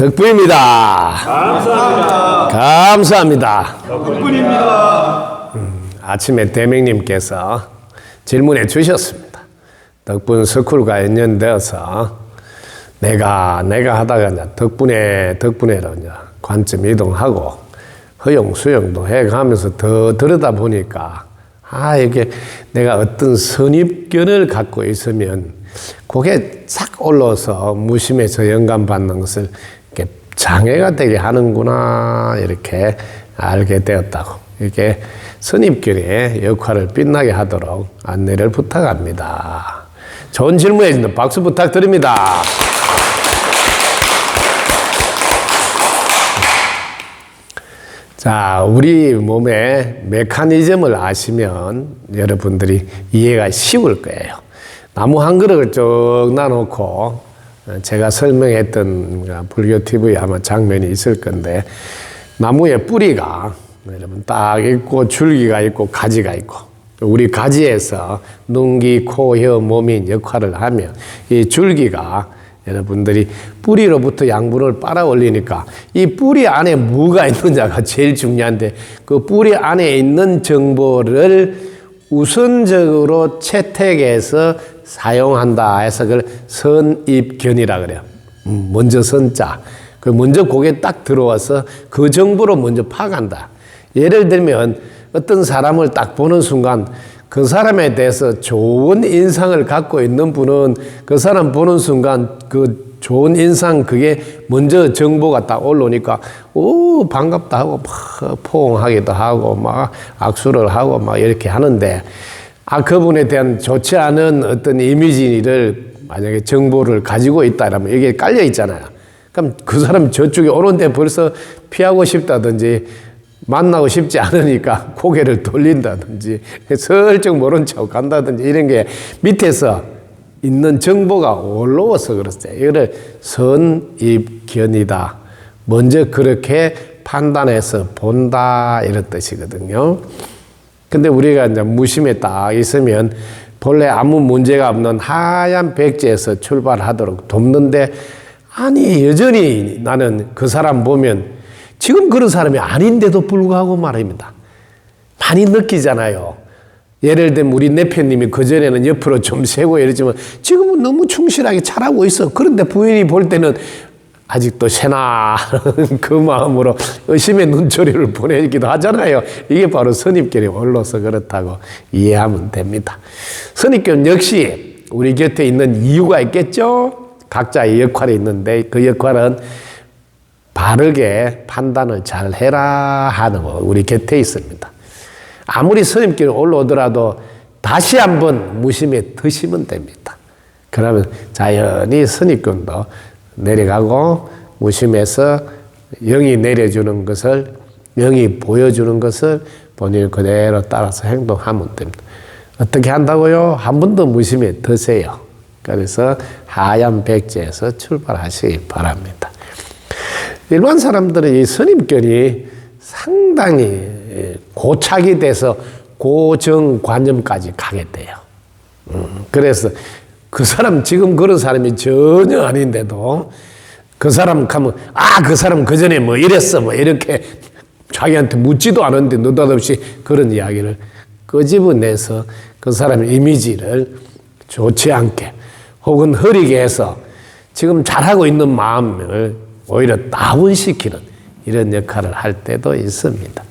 덕분입니다. 감사합니다. 감사합니다. 덕분입니다. 아침에 대명님께서 질문해 주셨습니다. 덕분 스쿨과 연연되어서 내가 내가 하다가 이제 덕분에 덕분에로 이제 관점 이동하고 허용 수용도 해가면서 더 들여다 보니까 아 이게 내가 어떤 선입견을 갖고 있으면 그게 싹 올라서 무심해서 영감 받는 것을 장애가 되게 하는구나 이렇게 알게 되었다고 이렇게 선입견의 역할을 빛나게 하도록 안내를 부탁합니다. 좋은 질문해 주신 박수 부탁드립니다. 자, 우리 몸의 메커니즘을 아시면 여러분들이 이해가 쉬울 거예요. 나무 한 그릇을 쭉 놔놓고 제가 설명했던 불교 TV에 아마 장면이 있을 건데 나무의 뿌리가 여러분 딱 있고 줄기가 있고 가지가 있고 우리 가지에서 눈기, 코, 혀, 몸이 역할을 하면 이 줄기가 여러분들이 뿌리로부터 양분을 빨아 올리니까 이 뿌리 안에 뭐가 있느냐가 제일 중요한데 그 뿌리 안에 있는 정보를 우선적으로 채택해서 사용한다 해서 그걸 선입견이라 그래요. 음, 먼저 선자. 그 먼저 고개 딱 들어와서 그 정보로 먼저 파간다. 예를 들면 어떤 사람을 딱 보는 순간 그 사람에 대해서 좋은 인상을 갖고 있는 분은 그 사람 보는 순간 그 좋은 인상 그게 먼저 정보가 딱 올라오니까 오 반갑다 하고 막 포옹하기도 하고 막 악수를 하고 막 이렇게 하는데 아 그분에 대한 좋지 않은 어떤 이미지를 만약에 정보를 가지고 있다라면 이게 깔려 있잖아요. 그럼 그 사람 저쪽에 오는데 벌써 피하고 싶다든지 만나고 싶지 않으니까 고개를 돌린다든지 슬쩍 모른 척 간다든지 이런 게 밑에서 있는 정보가 올라와서 그렇어요. 이거를 선입견이다. 먼저 그렇게 판단해서 본다 이런 뜻이거든요. 근데 우리가 이제 무심에 딱 있으면 본래 아무 문제가 없는 하얀 백지에서 출발하도록 돕는데 아니 여전히 나는 그 사람 보면 지금 그런 사람이 아닌데도 불구하고 말입니다. 많이 느끼잖아요. 예를 들면 우리 내편님이 그전에는 옆으로 좀 세고 이러지만 지금은 너무 충실하게 잘하고 있어. 그런데 부인이 볼 때는 아직도 세나 그 마음으로 의심의 눈초리를 보내기도 하잖아요. 이게 바로 선입견이 올라서 그렇다고 이해하면 됩니다. 선입견 역시 우리 곁에 있는 이유가 있겠죠? 각자의 역할이 있는데 그 역할은 바르게 판단을 잘 해라 하는 거 우리 곁에 있습니다. 아무리 선입견이 올라오더라도 다시 한번 무심에 드시면 됩니다. 그러면 자연히 선입견도 내려가고 무심해서 영이 내려주는 것을 영이 보여주는 것을 본인 그대로 따라서 행동하면 됩니다. 어떻게 한다고요? 한번더 무심해 드세요. 그래서 하얀 백지에서 출발하시기 바랍니다. 일반 사람들은 이 선입견이 상당히 고착이 돼서 고정관념까지 가게 돼요. 음, 그래서 그 사람 지금 그런 사람이 전혀 아닌데도 그 사람 가면 아 그 사람 그 전에 뭐 이랬어 뭐 이렇게 자기한테 묻지도 않았는데 느닷없이 그런 이야기를 끄집어내서 그 사람의 이미지를 좋지 않게 혹은 흐리게 해서 지금 잘하고 있는 마음을 오히려 다운시키는 이런 역할을 할 때도 있습니다.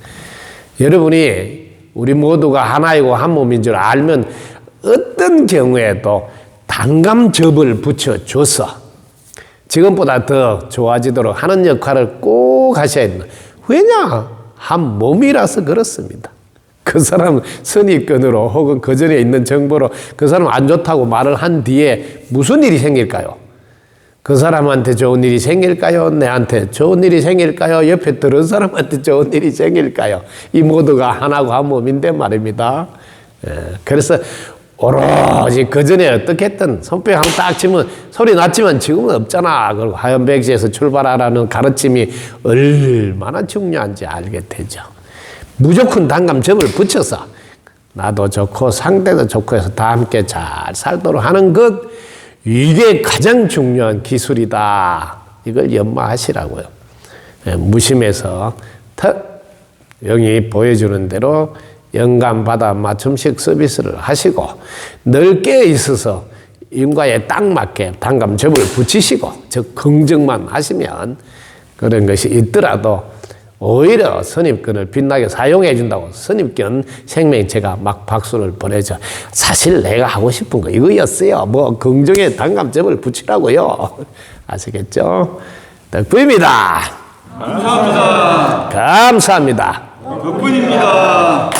여러분이 우리 모두가 하나이고 한 몸인 줄 알면 어떤 경우에도 단감접을 붙여줘서 지금보다 더 좋아지도록 하는 역할을 꼭 하셔야 됩니다. 왜냐? 한 몸이라서 그렇습니다. 그 사람 선입견으로 혹은 그 전에 있는 정보로 그 사람 안 좋다고 말을 한 뒤에 무슨 일이 생길까요? 그 사람한테 좋은 일이 생길까요? 내한테 좋은 일이 생길까요? 옆에 들은 사람한테 좋은 일이 생길까요? 이 모두가 하나고 한 몸인데 말입니다. 예, 그래서 오로지 그 전에 어떻게 했든 손뼉 딱 치면 소리 났지만 지금은 없잖아. 그리고 하얀 백지에서 출발하라는 가르침이 얼마나 중요한지 알게 되죠. 무조건 단감점을 붙여서 나도 좋고 상대도 좋고 해서 다 함께 잘 살도록 하는 것 이게 가장 중요한 기술이다. 이걸 연마하시라고요. 예, 무심해서 터, 영이 보여주는 대로 영감 받아 맞춤식 서비스를 하시고 넓게 있어서 인과에 딱 맞게 단감접을 붙이시고 즉 긍정만 하시면 그런 것이 있더라도 오히려 선입견을 빛나게 사용해 준다고 선입견 생명체가 막 박수를 보내죠. 사실 내가 하고 싶은 거 이거였어요. 뭐 긍정의 단감점을 붙이라고요. 아시겠죠? 덕분입니다. 감사합니다. 감사합니다. 덕분입니다.